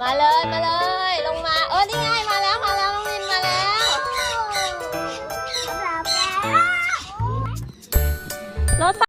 มาเลยมาเลย ลงมา เออนี่ไงมาแล้วมาแล้วน้องนินมาแล้วรถไฟ